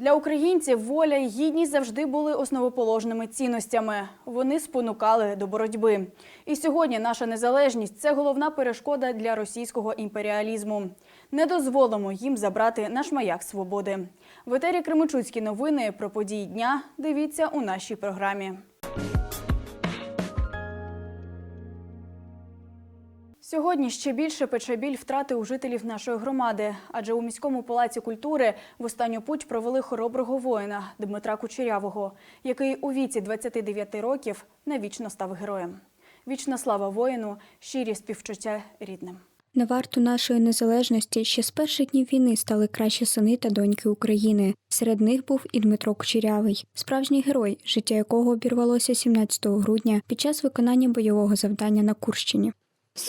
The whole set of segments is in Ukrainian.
Для українців воля і гідність завжди були основоположними цінностями. Вони спонукали до боротьби. І сьогодні наша незалежність це головна перешкода для російського імперіалізму. Не дозволимо їм забрати наш маяк свободи. В етері Кременчуцькі новини про події дня. Дивіться у нашій програмі. Сьогодні ще більше пече біль втрати у жителів нашої громади, адже у міському палаці культури в останню путь провели хороброго воїна Дмитра Кучерявого, який у віці 29 років навічно став героєм. Вічна слава воїну, щирі співчуття рідним. На варту нашої незалежності ще з перших днів війни стали кращі сини та доньки України. Серед них був і Дмитро Кучерявий, справжній герой, життя якого обірвалося 17 грудня під час виконання бойового завдання на Курщині.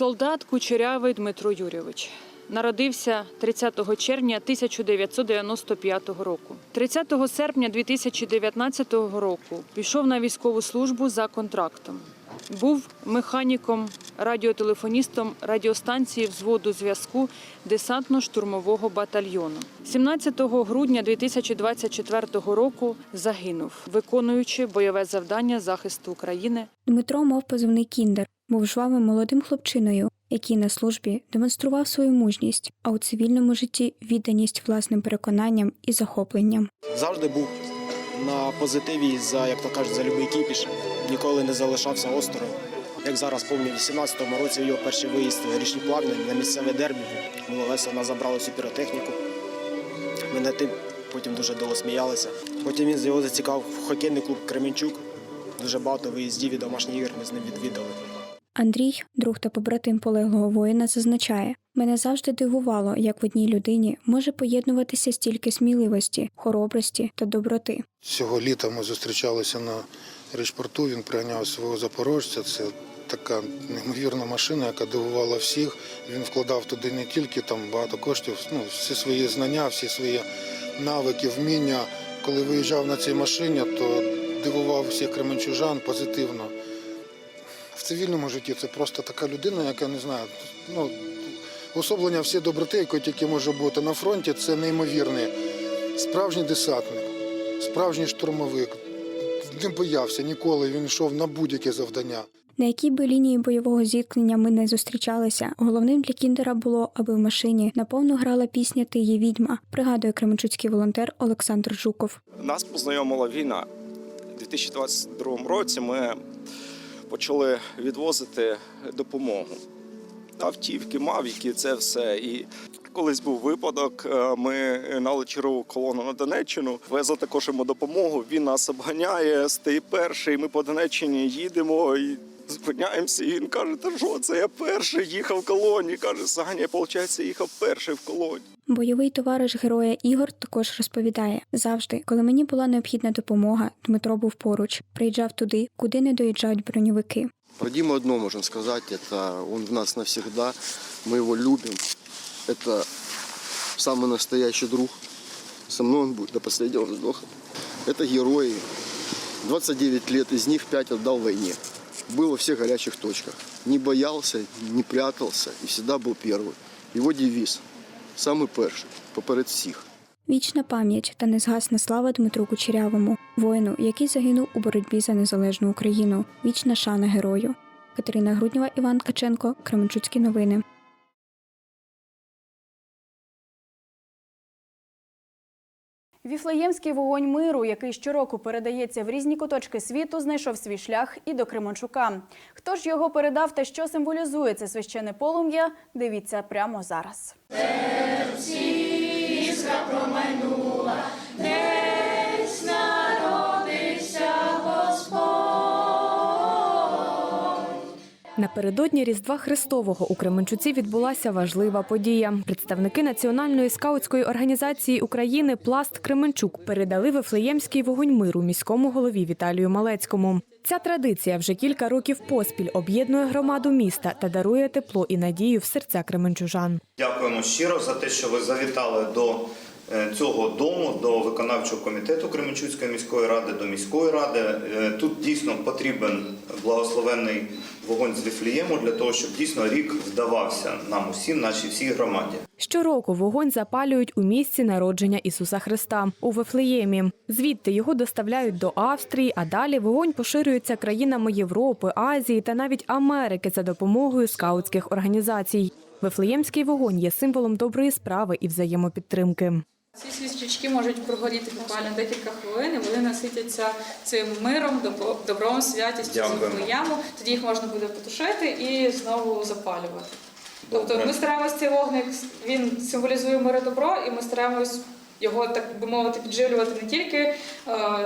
Солдат Кучерявий Дмитро Юрійович народився 30 червня 1995 року. 30 серпня 2019 року пішов на військову службу за контрактом. Був механіком, радіотелефоністом радіостанції взводу зв'язку десантно-штурмового батальйону. 17 грудня 2024 року загинув, виконуючи бойове завдання захисту України Дмитро мав позивний кіндер, був жвавим молодим хлопчиною, який на службі демонстрував свою мужність, а у цивільному житті відданість власним переконанням і захопленням. завжди був на позитиві за, як то кажуть, за любий кіпіш. Ніколи не залишався осторонь. Як зараз в 18-му році його перший виїзд в Горішні Плавні на місцеве дербі. Весело, нас забрали піротехніку. Над тим потім дуже довго сміялися. Потім він його зацікавив в хокейний клуб Кременчук. Дуже багато виїздів і домашніх ігор ми з ним відвідали. Андрій, друг та побратим полеглого воїна, зазначає: мене завжди дивувало, як в одній людині може поєднуватися стільки сміливості, хоробрості та доброти. Цього літа ми зустрічалися на речпорту. Він прийняв свого запорожця. Це така неймовірна машина, яка дивувала всіх. Він вкладав туди не тільки там багато коштів, ну всі свої знання, всі свої навики, вміння. Коли виїжджав на цій машині, то дивував всіх кременчужан позитивно. В цивільному житті це просто така людина, яка не знаю, ну особлення всієї доброти, якої тільки може бути на фронті, це неймовірний справжній десантник, справжній штурмовик. Не боявся ніколи, він йшов на будь-яке завдання. На якій би лінії бойового зіткнення ми не зустрічалися, головним для Кіндера було, аби в машині наповну грала пісня Ти є відьма, пригадує кременчуцький волонтер Олександр Жуков. Нас познайомила війна. У 2022 році ми почали відвозити допомогу. Автівки, мавіки, це все. І колись був випадок. е, Ми гнали чергову колону на Донеччину, везли також йому допомогу. Він нас обганяє, стає перший. Ми по Донеччині їдемо і зупиняємося. І він каже: Та що це я перший їхав в колоні. Каже, Саня, виходить, їхав перший в колоні. Бойовий товариш героя Ігор також розповідає: завжди, коли мені була необхідна допомога, Дмитро був поруч, приїжджав туди, куди не доїжджають броньовики. Про Диму одно можем сказать, это он в нас навсегда, мы его любим. Это самый настоящий друг. Со мной он будет до последнего вздоха. Это герои. 29 лет, из них 5 отдал войне. Был во всех горячих точках. Не боялся, не прятался и всегда был первый. Его девиз – самый перший, поперед всіх. Вічна пам'ять та незгасна слава Дмитру Кучерявому, воїну, який загинув у боротьбі за незалежну Україну. Вічна шана герою. Катерина Груднєва, Іван Каченко, Кременчуцькі новини. Віфлеємський вогонь миру, який щороку передається в різні куточки світу, знайшов свій шлях і до Кременчука. Хто ж його передав та що символізує це священне полум'я? Дивіться прямо зараз. Напередодні Різдва Христового у Кременчуці відбулася важлива подія. Представники національної скаутської організації України Пласт Кременчук передали Вифлеємський вогонь миру міському голові Віталію Малецькому. Ця традиція вже кілька років поспіль об'єднує громаду міста та дарує тепло і надію в серця кременчужан. Дякуємо щиро за те, що ви завітали до е, цього дому, до виконавчого комітету Кременчуцької міської ради, до міської ради. Е, Тут дійсно потрібен благословенний вогонь з Віфлієму для того, щоб дійсно рік вдавався нам усім, нашій всій громаді. Щороку вогонь запалюють у місці народження Ісуса Христа у Вифлеємі. Звідти його доставляють до Австрії, а далі вогонь поширюється країнами Європи, Азії та навіть Америки за допомогою скаутських організацій. Вифлеємський вогонь є символом доброї справи і взаємопідтримки. Ці свічки можуть прогоріти буквально декілька хвилин, і вони наситяться цим миром, добро- добром, святістю Дякуємо. Вифлеєму. Тоді їх можна буде потушити і знову запалювати. Тобто ми стараємось цей вогник, він символізує мир і добро, і ми стараємось його, так би мовити, підживлювати не тільки е,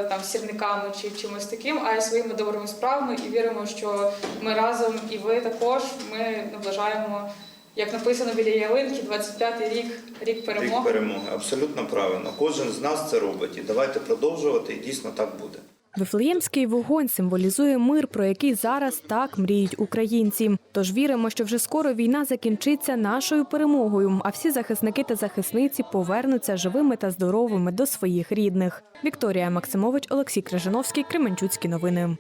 там сірниками чи чимось таким, а й своїми добрими справами. І віримо, що ми разом і ви також ми наближаємо, як написано біля ялинки, 25-й рік, рік перемоги. Рік перемоги. Абсолютно правильно. Кожен з нас це робить. І давайте продовжувати, і дійсно так буде. Вифлеємський вогонь символізує мир, про який зараз так мріють українці. Тож віримо, що вже скоро війна закінчиться нашою перемогою, а всі захисники та захисниці повернуться живими та здоровими до своїх рідних. Вікторія Максимович, Олексій Крижановський, Кременчуцькі новини.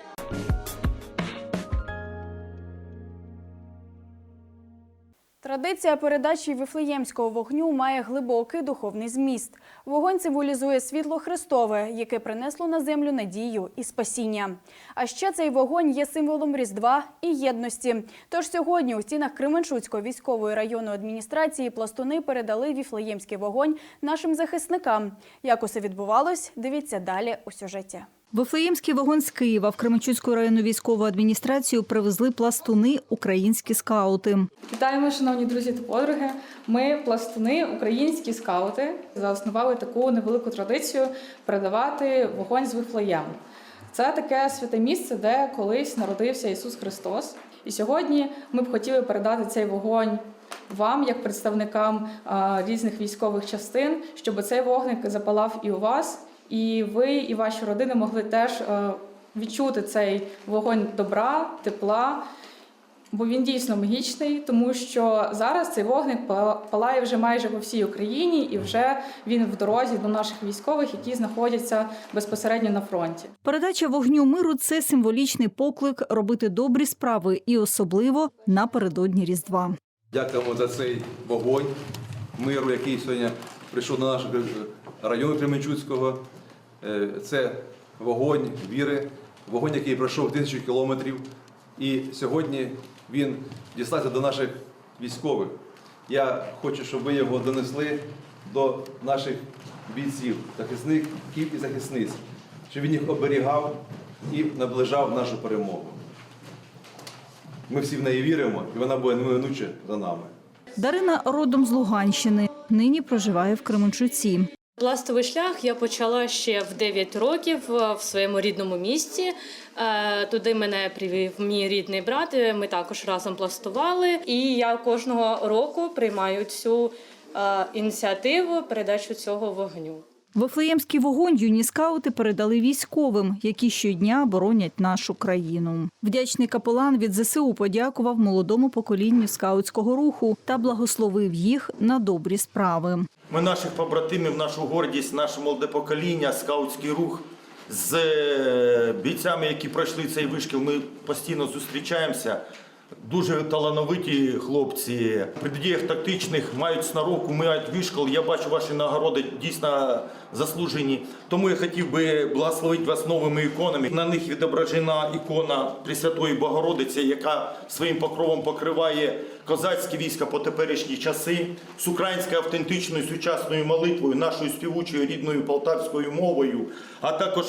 Традиція передачі вифлеємського вогню має глибокий духовний зміст. Вогонь символізує світло Христове, яке принесло на землю надію і спасіння. А ще цей вогонь є символом Різдва і єдності. Тож сьогодні у стінах Кременчуцької військової районної адміністрації пластуни передали віфлеємський вогонь нашим захисникам. Як усе відбувалось, дивіться далі у сюжеті. Вифлеємський вогонь з Києва в Кременчуцьку районну військову адміністрацію привезли пластуни українські скаути. Вітаємо, шановні друзі та подруги. Ми, пластуни, українські скаути, заоснували таку невелику традицію передавати вогонь з Вифлеєму. Це таке святе місце, де колись народився Ісус Христос. І сьогодні ми б хотіли передати цей вогонь вам, як представникам а, різних військових частин, щоб цей вогник запалав і у вас, і ви, і ваші родини могли теж е, відчути цей вогонь добра, тепла. Бо він дійсно магічний, тому що зараз цей вогник пала- палає вже майже по всій Україні, і вже він в дорозі до наших військових, які знаходяться безпосередньо на фронті. Передача вогню миру це символічний поклик робити добрі справи і особливо напередодні Різдва. Дякуємо за цей вогонь миру, який сьогодні прийшов до нашого району Кременчуцького. Е, Це вогонь віри, вогонь, який пройшов тисячу кілометрів. І сьогодні він дістався до наших військових. Я хочу, щоб ви його донесли до наших бійців, захисників і захисниць, щоб він їх оберігав і наближав нашу перемогу. Ми всі в неї віримо, і вона буде неминуче за нами. Дарина родом з Луганщини. Нині проживає в Кременчуці. Пластовий шлях я почала ще в 9 років е, в своєму рідному місті. Е, Туди мене привів мій рідний брат. Ми також разом пластували. І я кожного року приймаю цю е, ініціативу передачу цього вогню. Вифлеємський вогонь юні скаути передали військовим, які щодня боронять нашу країну. Вдячний капелан від ЗСУ подякував молодому поколінню скаутського руху та благословив їх на добрі справи. Ми наших побратимів, нашу гордість, наше молоде покоління, скаутський рух з е, бійцями, які пройшли цей вишкіл, ми постійно зустрічаємося. Дуже талановиті хлопці. При діях тактичних мають сноровку, мають вишкіл. Я бачу ваші нагороди дійсно заслужені. Тому я хотів би благословити вас новими іконами. На них відображена ікона Пресвятої Богородиці, яка своїм покровом покриває козацькі війська по теперішні часи з українською автентичною сучасною молитвою, нашою співучою рідною полтавською мовою, а також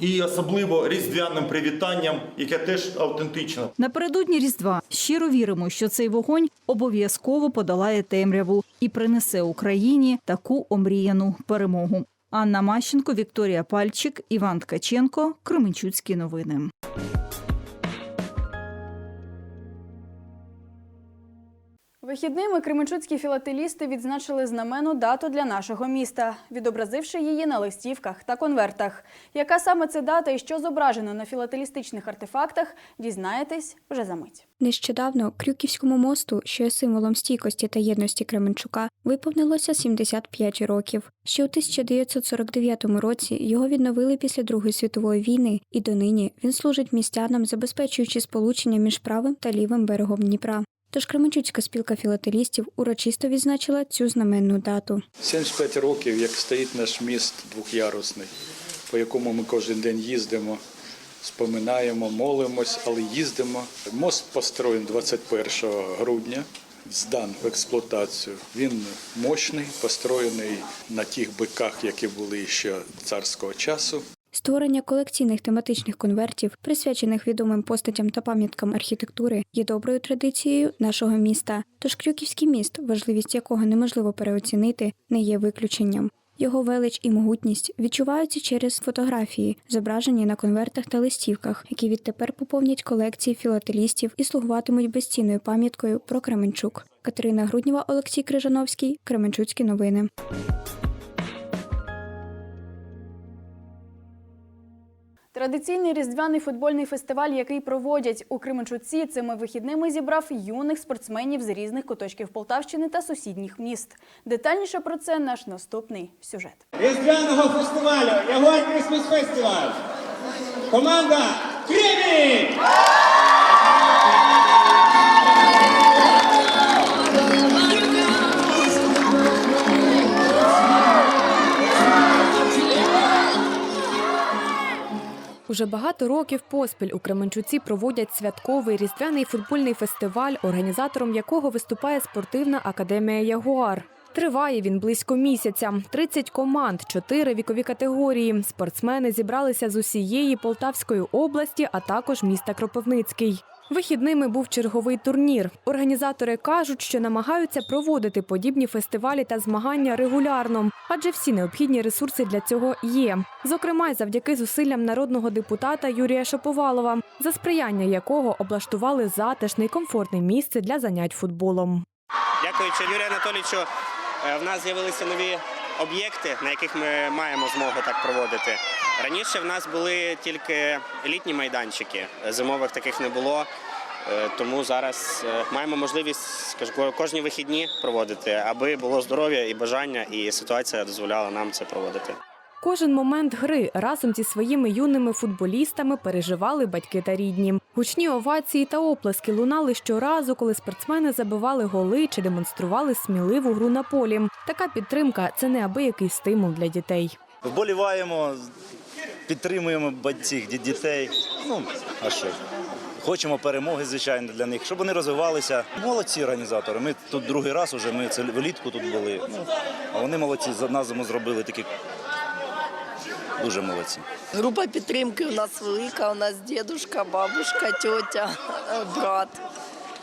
і особливо різдвяним привітанням, яке теж автентично. Напередодні Різдва щиро віримо, що цей вогонь обов'язково подолає темряву і принесе Україні таку омріяну перемогу. Анна Мащенко, Вікторія Пальчик, Іван Ткаченко, Кременчуцькі новини. Вихідними кременчуцькі філателісти відзначили знаменну дату для нашого міста, відобразивши її на листівках та конвертах. Яка саме це дата і що зображено на філателістичних артефактах, дізнаєтесь вже за мить. Нещодавно Крюківському мосту, що є символом стійкості та єдності Кременчука, виповнилося 75 років. Ще у 1949 році його відновили після Другої світової війни, і донині він служить містянам, забезпечуючи сполучення між правим та лівим берегом Дніпра. Тож Кременчуцька спілка філателістів урочисто відзначила цю знаменну дату. 75 років, як стоїть наш міст двохярусний, по якому ми кожен день їздимо, споминаємо, молимось, але їздимо. Мост построєн 21 грудня, здан в експлуатацію. Він мощний, построєний на тих биках, які були ще царського часу. Створення колекційних тематичних конвертів, присвячених відомим постатям та пам'яткам архітектури, є доброю традицією нашого міста. Тож Крюківський міст, важливість якого неможливо переоцінити, не є виключенням. Його велич і могутність відчуваються через фотографії, зображені на конвертах та листівках, які відтепер поповнять колекції філателістів і слугуватимуть безцінною пам'яткою про Кременчук. Катерина Груднєва, Олексій Крижановський, Кременчуцькі новини. Традиційний різдвяний футбольний фестиваль, який проводять у Кременчуці, цими вихідними зібрав юних спортсменів з різних куточків Полтавщини та сусідніх міст. Детальніше про це наш наступний сюжет. різдвяного фестивалю Ягуар Крисмас Фестиваль. Команда Кремінь! Уже багато років поспіль у Кременчуці проводять святковий різдвяний футбольний фестиваль, організатором якого виступає спортивна академія Ягуар. Триває він близько місяця. 30 команд, 4 вікові категорії. Спортсмени зібралися з усієї Полтавської області, а також міста Кропивницький. Вихідними був черговий турнір. Організатори кажуть, що намагаються проводити подібні фестивалі та змагання регулярно, адже всі необхідні ресурси для цього є. Зокрема, завдяки зусиллям народного депутата Юрія Шаповалова, за сприяння якого облаштували затишне й комфортне місце для занять футболом. Дякуючи Юрію Анатолійовичу, е, в нас з'явилися нові об'єкти, на яких ми маємо змогу так проводити. Раніше в нас були тільки літні майданчики, зимових таких не було. Е, Тому зараз е, маємо можливість кожні вихідні проводити, аби було здоров'я і бажання, і ситуація дозволяла нам це проводити. Кожен момент гри разом зі своїми юними футболістами переживали батьки та рідні. Гучні овації та оплески лунали щоразу, коли спортсмени забивали голи чи демонстрували сміливу гру на полі. Така підтримка це неабиякий стимул для дітей. Вболіваємо, підтримуємо ді- дітей. Ну, а що? Хочемо перемоги, звичайно, для них, щоб вони розвивалися. Молодці організатори. Ми тут другий раз уже, ми це влітку тут були. Ну, а вони молодці, за нас зробили такі дуже молодці. Група підтримки у нас велика. У нас дідушка, бабушка, тьотя, е, брат.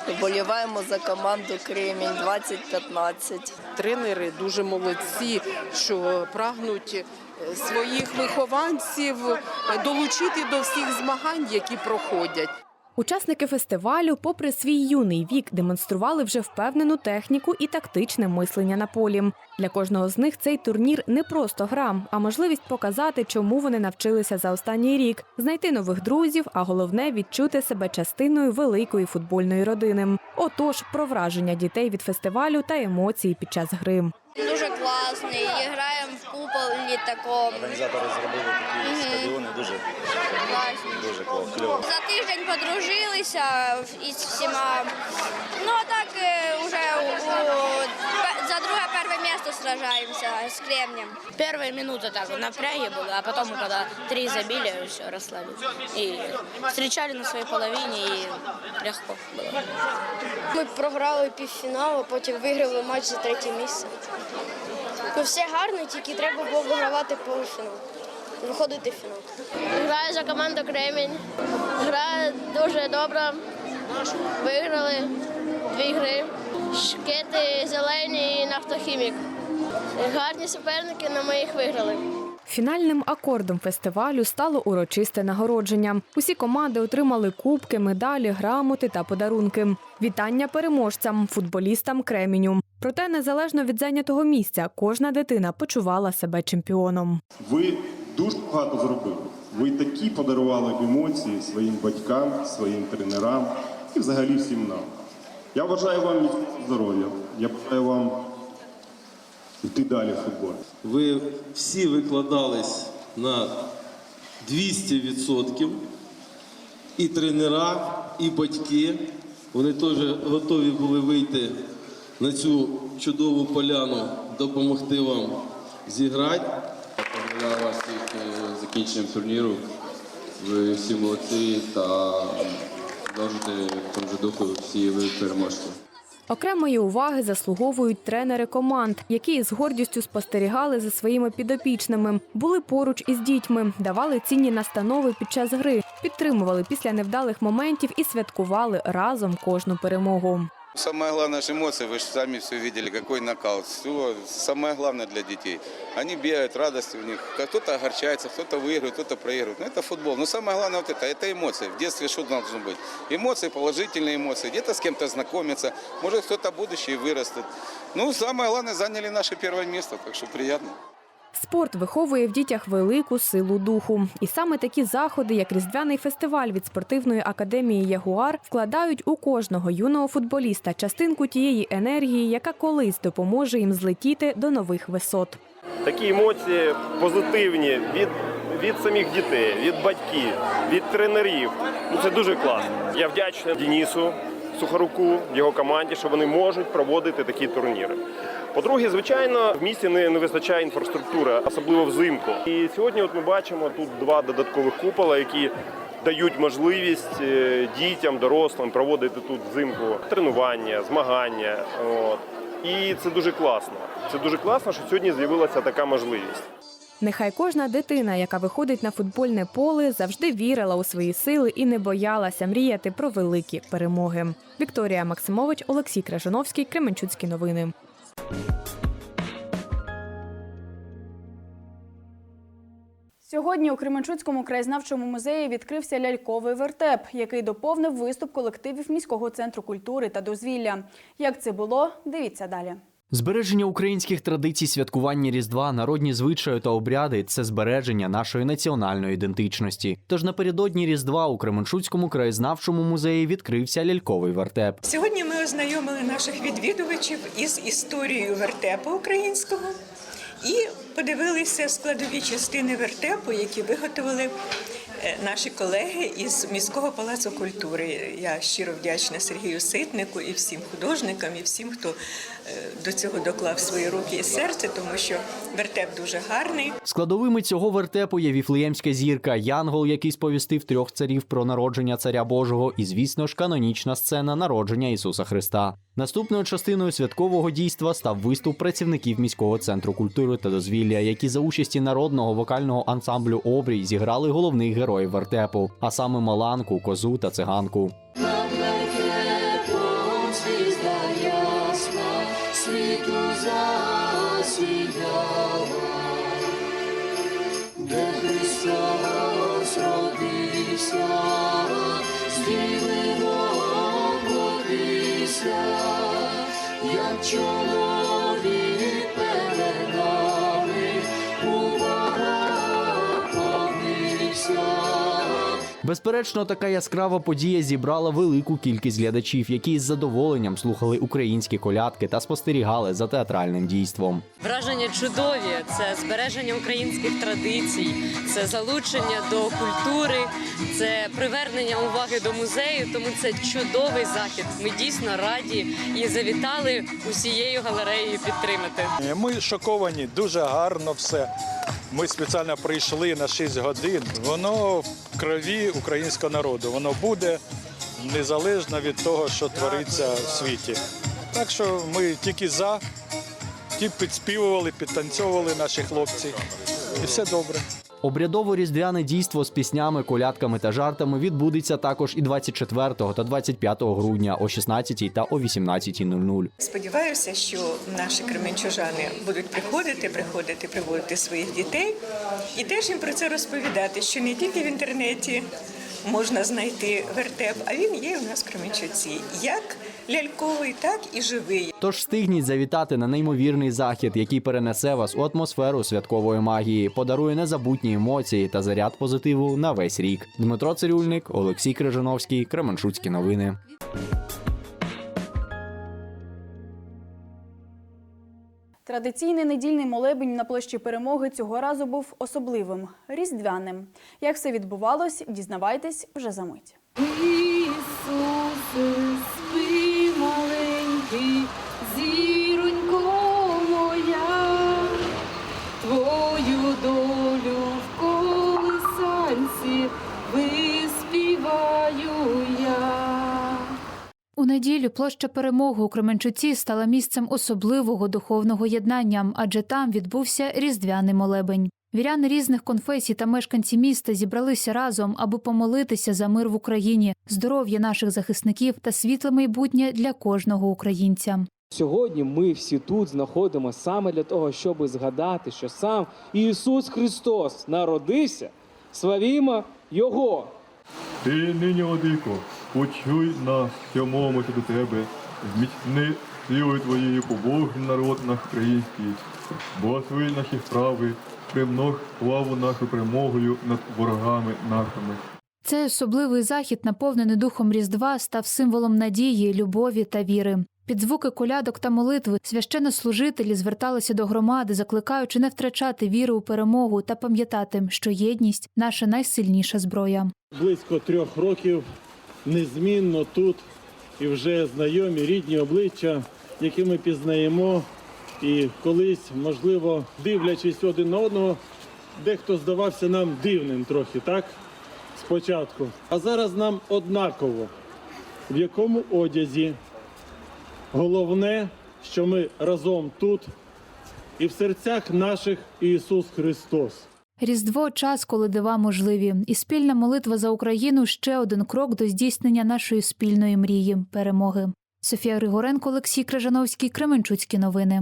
Вболіваємо за команду Кремінь 2015. Тренери дуже молодці, що прагнуть е, своїх вихованців долучити до всіх змагань, які проходять. Учасники фестивалю, попри свій юний вік, демонстрували вже впевнену техніку і тактичне мислення на полі. Для кожного з них цей турнір не просто гра, а можливість показати, чому вони навчилися за останній рік, знайти нових друзів, а головне відчути себе частиною великої футбольної родини. Отож, про враження дітей від фестивалю та емоції під час гри. Дуже класний. Граємо в куполі такому. Організатори зробили такі стадіони дуже, Класні. дуже класно. кльово. За тиждень подружилися із всіма. Ну а так е, вже у- у- за друге перше місце сражаємося з Кремнем. Первые минуты так в напряге были, а потом, когда три забили, все, расслабились. И встречали на своей половине, и легко было. Ми програли півфінал, а потім виграли матч за третє місце. Ну все гарно, тільки треба було вигравати полуфінал. Виходити в фінал. Граю за команду Кремінь. Гра дуже добра. Виграли дві гри. Шкети зелені і нафтохімік. Гарні суперники, але ми їх виграли. Фінальним акордом фестивалю стало урочисте нагородження. Усі команди отримали кубки, медалі, грамоти та подарунки. Вітання переможцям, футболістам Креміню. Проте, незалежно від зайнятого місця, кожна дитина почувала себе чемпіоном. Ви дуже багато зробили. Ви такі подарували емоції своїм батькам, своїм тренерам і взагалі всім нам. Я бажаю вам здоров'я. Я бажаю вам йти далі в футбол. Ви всі викладались на 200%. І тренера, і батьки. Вони теж готові були вийти на цю чудову поляну, допомогти вам зіграти. Поздравляю вас всіх е, закінченням турніру. Ви всі молодці та продовжуйте в тому ж духу всі ви переможці. Окремої уваги заслуговують тренери команд, які з гордістю спостерігали за своїми підопічними, були поруч із дітьми, давали цінні настанови під час гри, підтримували після невдалих моментів і святкували разом кожну перемогу. Самое главное же эмоции, вы же сами все видели, какой нокаут. Все, самое главное для детей. Они бегают, радость у них. Кто-то огорчается, кто-то выигрывает, кто-то проигрывает. Но это футбол. Но самое главное вот это, это эмоции. В детстве что должно быть? Эмоции, положительные эмоции. Где-то с кем-то знакомиться. Может кто-то будущее вырастет. Ну, самое главное, заняли наше первое место, так что приятно. Спорт виховує в дітях велику силу духу. І саме такі заходи, як Різдвяний фестиваль від спортивної академії Ягуар, вкладають у кожного юного футболіста частинку тієї енергії, яка колись допоможе їм злетіти до нових висот. такі емоції позитивні від, від самих дітей, від батьків, від тренерів. Ну це дуже класно. Я вдячний Денису Сухоруку, його команді, що вони можуть проводити такі турніри. По-друге, звичайно, в місті не, не вистачає інфраструктури, особливо взимку. І сьогодні, от ми бачимо тут два додаткових купола, які дають можливість е, дітям, дорослим проводити тут взимку тренування, змагання. От. І це дуже класно. Це дуже класно, що сьогодні з'явилася така можливість. Нехай кожна дитина, яка виходить на футбольне поле, завжди вірила у свої сили і не боялася мріяти про великі перемоги. Вікторія Максимович, Олексій Кражановський, Кременчуцькі новини. Сьогодні у Кременчуцькому краєзнавчому музеї відкрився ляльковий вертеп, який доповнив виступ колективів міського центру культури та дозвілля. Як це було, дивіться далі. Збереження українських традицій святкування Різдва, народні звичаї та обряди це збереження нашої національної ідентичності. Тож напередодні Різдва у Кременчуцькому краєзнавчому музеї відкрився ляльковий вертеп. Сьогодні ми ознайомили наших відвідувачів із історією вертепу українського і подивилися складові частини вертепу, які виготовили е, наші колеги із міського палацу культури. Я щиро вдячна Сергію Ситнику і всім художникам, і всім, хто до цього доклав свої руки і серце, тому що вертеп дуже гарний. Складовими цього вертепу є віфлеємська зірка, янгол, який сповістив трьох царів про народження царя Божого, і, звісно ж, канонічна сцена народження Ісуса Христа. Наступною частиною святкового дійства став виступ працівників міського центру культури та дозвілля, які за участі народного вокального ансамблю Обрій зіграли головних героїв вертепу, а саме Маланку, козу та циганку. Як Безперечно, така яскрава подія зібрала велику кількість глядачів, які з задоволенням слухали українські колядки та спостерігали за театральним дійством. Враження чудові це збереження українських традицій, це залучення до культури, це привернення уваги до музею. Тому це чудовий захід. Ми дійсно раді і завітали усією галереєю підтримати. Ми шоковані, дуже гарно все. Ми спеціально прийшли на 6 годин. Воно в крові українського народу. Воно буде незалежно від того, що твориться в світі. Так що ми тільки за, ті підспівували, підтанцьовували наші хлопці. І все добре. Обрядово-різдвяне дійство з піснями, колядками та жартами відбудеться також і 24 та 25 грудня о 16 та о 18.00. Сподіваюся, що наші кременчужани будуть приходити, приходити, приводити своїх дітей і теж їм про це розповідати, що не тільки в інтернеті можна знайти вертеп, а він є у нас в Кременчуці. Як ляльковий, так і живий. Тож встигніть завітати на неймовірний захід, який перенесе вас у атмосферу святкової магії, подарує незабутні емоції та заряд позитиву на весь рік. Дмитро Цирюльник, Олексій Крижановський, Кременчуцькі новини. Традиційний недільний молебень на площі перемоги цього разу був особливим різдвяним. Як все відбувалось, дізнавайтесь вже за мить. Ісусе, маленький, зіронько моя, твою долю в колисанці виспіваю я. У неділю площа перемоги у Кременчуці стала місцем особливого духовного єднання, адже там відбувся різдвяний молебень. Віряни різних конфесій та мешканці міста зібралися разом, аби помолитися за мир в Україні, здоров'я наших захисників та світле майбутнє для кожного українця. Сьогодні ми всі тут знаходимося саме для того, щоб згадати, що сам Ісус Христос народився, славімо Його. Ти нині, Владико, почуй нас, що мовимося до тебе, зміцни силою твоєю побожний народ наш український, благослови наші справи, примнож славу нашу перемогою над ворогами нашими. Цей особливий захід, наповнений духом Різдва, став символом надії, любові та віри. Під звуки колядок та молитви священнослужителі зверталися до громади, закликаючи не втрачати віру у перемогу та пам'ятати, що єдність наша найсильніша зброя. близько трьох років незмінно тут і вже знайомі рідні обличчя, які ми пізнаємо. І колись, можливо, дивлячись один на одного, дехто здавався нам дивним трохи, так? Спочатку. А зараз нам однаково, в якому одязі. Головне, що ми разом тут і в серцях наших Ісус Христос. Різдво час, коли дива можливі, і спільна молитва за Україну ще один крок до здійснення нашої спільної мрії перемоги. Софія Григоренко, Олексій Крижановський, Кременчуцькі новини.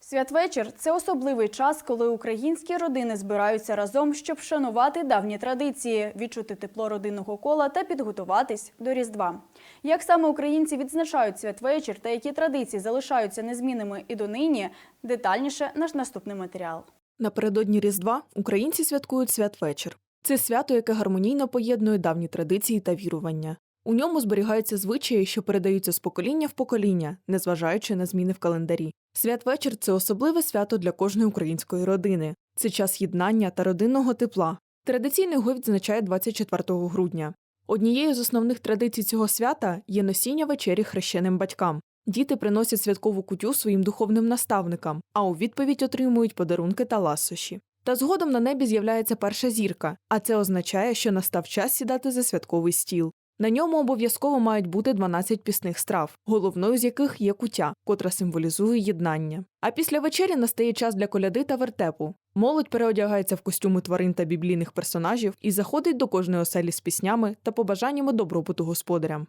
Святвечір це особливий час, коли українські родини збираються разом, щоб вшанувати давні традиції, відчути тепло родинного кола та підготуватись до Різдва. Як саме українці відзначають святвечір та які традиції залишаються незмінними і донині, детальніше наш наступний матеріал. Напередодні Різдва українці святкують святвечір. Це свято, яке гармонійно поєднує давні традиції та вірування. У ньому зберігаються звичаї, що передаються з покоління в покоління, незважаючи на зміни в календарі. Святвечір це особливе свято для кожної української родини. Це час єднання та родинного тепла. Традиційно його відзначає 24 грудня. Однією з основних традицій цього свята є носіння вечері хрещеним батькам. Діти приносять святкову кутю своїм духовним наставникам, а у відповідь отримують подарунки та ласощі. Та згодом на небі з'являється перша зірка, а це означає, що настав час сідати за святковий стіл. На ньому обов'язково мають бути 12 пісних страв, головною з яких є кутя, котра символізує єднання. А після вечері настає час для коляди та вертепу. Молодь переодягається в костюми тварин та біблійних персонажів і заходить до кожної оселі з піснями та побажаннями добробуту господарям.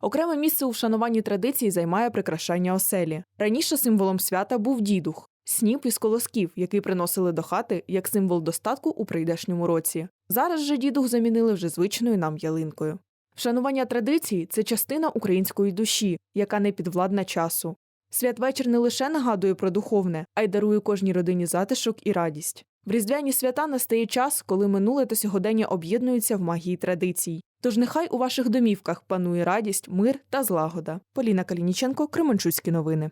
Окреме місце у вшануванні традицій займає прикрашання оселі. Раніше символом свята був дідух, сніп із колосків, який приносили до хати як символ достатку у прийдешньому році. Зараз же дідух замінили вже звичною нам ялинкою. Вшанування традицій це частина української душі, яка не підвладна часу. Святвечір не лише нагадує про духовне, а й дарує кожній родині затишок і радість. В різдвяні свята настає час, коли минуле та сьогодення об'єднуються в магії традицій. Тож нехай у ваших домівках панує радість, мир та злагода. Поліна Калініченко, Кременчуцькі новини.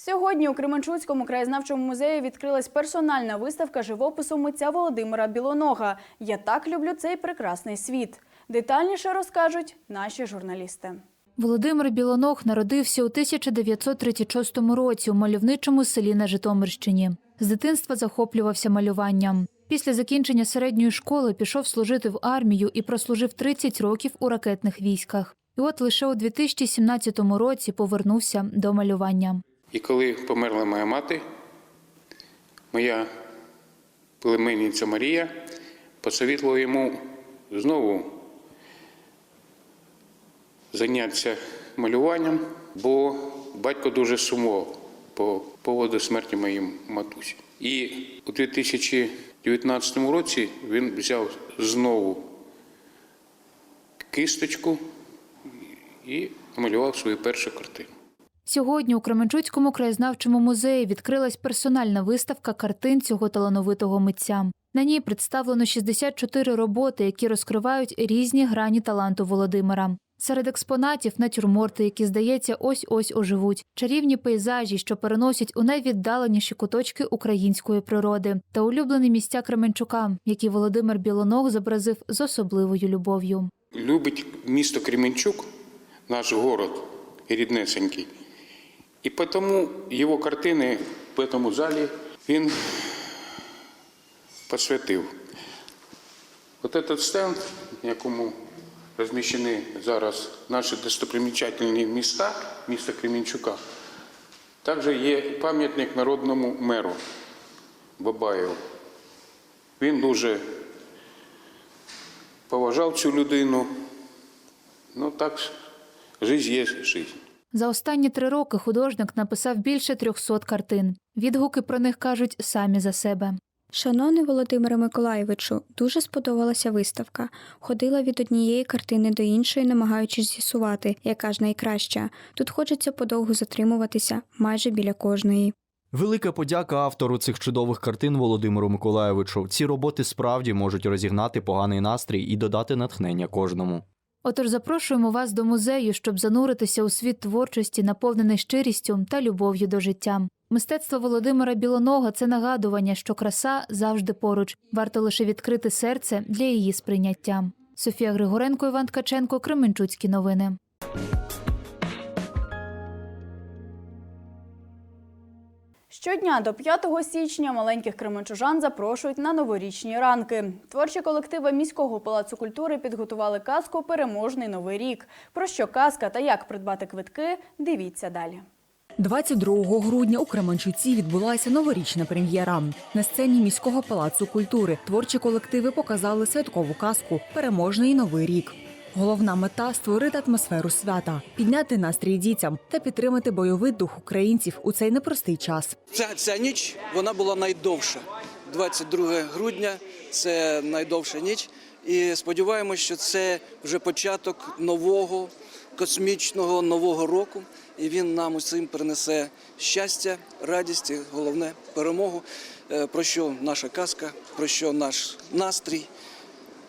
Сьогодні у Кременчуцькому краєзнавчому музеї відкрилась персональна виставка живопису митця Володимира Білонога. Я так люблю цей прекрасний світ. Детальніше розкажуть наші журналісти. Володимир Білоног народився у 1936 році у мальовничому селі на Житомирщині. З дитинства захоплювався малюванням. Після закінчення середньої школи пішов служити в армію і прослужив 30 років у ракетних військах. І от лише у 2017 році повернувся до малювання. І коли померла моя мати, моя племенниця Марія посовітувала йому знову зайнятися малюванням, бо батько дуже сумував по поводу смерті моєї матусі. І у 2019 році він взяв знову кисточку і намалював свою першу картину. Сьогодні у Кременчуцькому краєзнавчому музеї відкрилась персональна виставка картин цього талановитого митця. На ній представлено 64 роботи, які розкривають різні грані таланту Володимира. Серед експонатів натюрморти, які, здається, ось ось оживуть, чарівні пейзажі, що переносять у найвіддаленіші куточки української природи, та улюблені місця Кременчука, які Володимир Білоног зобразив з особливою любов'ю. любить місто Кременчук, наш город ріднесенький. І тому його картини в цьому залі він посвятив. От этот стенд, на якому розміщені зараз наші достопримічательні міста, міста Кременчука, також є пам'ятник народному меру Бабаєву. Він дуже поважав цю людину. Ну так, життя є життя. За останні три роки художник написав більше 300 картин. Відгуки про них кажуть самі за себе. Шановний Володимире Миколаєвичу, дуже сподобалася виставка. Ходила від однієї картини до іншої, намагаючись з'ясувати, яка ж найкраща. Тут хочеться подовго затримуватися, майже біля кожної. Велика подяка автору цих чудових картин Володимиру Миколаєвичу. Ці роботи справді можуть розігнати поганий настрій і додати натхнення кожному. Отож запрошуємо вас до музею, щоб зануритися у світ творчості, наповнений щирістю та любов'ю до життя. Мистецтво Володимира Білонога це нагадування, що краса завжди поруч. Варто лише відкрити серце для її сприйняття. Софія Григоренко, Іван Ткаченко, Кременчуцькі новини. Щодня до 5 січня маленьких кременчужан запрошують на новорічні ранки. Творчі колективи міського палацу культури підготували казку Переможний новий рік. Про що казка та як придбати квитки, дивіться далі. 22 грудня у Кременчуці відбулася новорічна прем'єра. На сцені міського палацу культури творчі колективи показали святкову казку Переможний новий рік. Головна мета створити атмосферу свята, підняти настрій дітям та підтримати бойовий дух українців у цей непростий час. Ця, ця ніч вона була найдовша. 22 грудня це найдовша ніч. І сподіваємося, що це вже початок нового космічного нового року. І він нам усім принесе щастя, радість і головне перемогу. Е, Про що наша казка, про що наш настрій,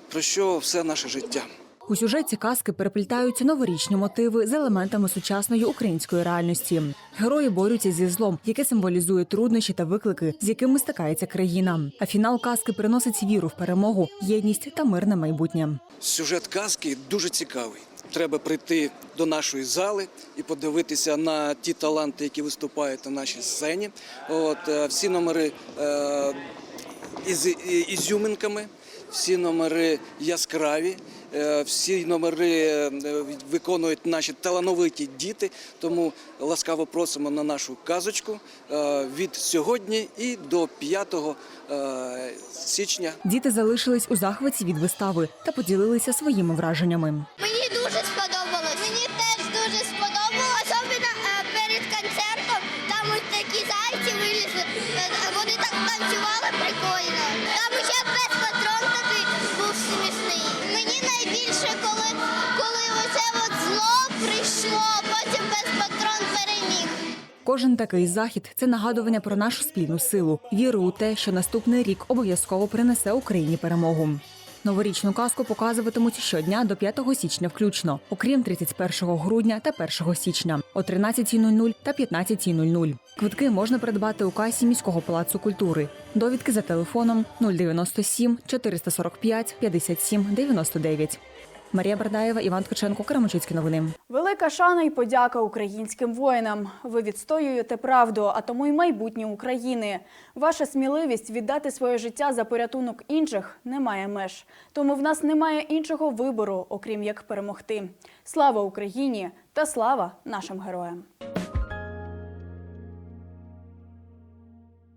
про що все наше життя. У сюжеті казки переплітаються новорічні мотиви з елементами сучасної української реальності. Герої борються зі злом, яке символізує труднощі та виклики, з якими стикається країна. А фінал казки приносить віру в перемогу, єдність та мирне майбутнє. Сюжет казки дуже цікавий. Треба прийти до нашої зали і подивитися на ті таланти, які виступають на нашій сцені. От е, всі номери е, із ізюминками, всі номери яскраві. Е, Всі номери е, виконують наші талановиті діти, тому ласкаво просимо на нашу казочку е, від сьогодні і до 5 е, січня. Діти залишились у захваті від вистави та поділилися своїми враженнями. Мені дуже сподобалось. Мені теж дуже сподобалось. Особливо перед концертом там ось такі зайці вилізли. Вони так танцювали прикольно. Кожен такий захід це нагадування про нашу спільну силу, віру у те, що наступний рік обов'язково принесе Україні перемогу. Новорічну казку показуватимуть щодня до 5 січня включно, окрім 31 грудня та 1 січня о 13.00 та 15.00. Квитки можна придбати у касі міського палацу культури. Довідки за телефоном 097 445 57 99. Марія Бардаєва, Іван Ткаченко, Кременчуцькі новини. Велика шана і подяка українським воїнам. Ви відстоюєте правду, а тому й майбутнє України. Ваша сміливість віддати своє життя за порятунок інших не має меж. Тому в нас немає іншого вибору, окрім як перемогти. Слава Україні та слава нашим героям!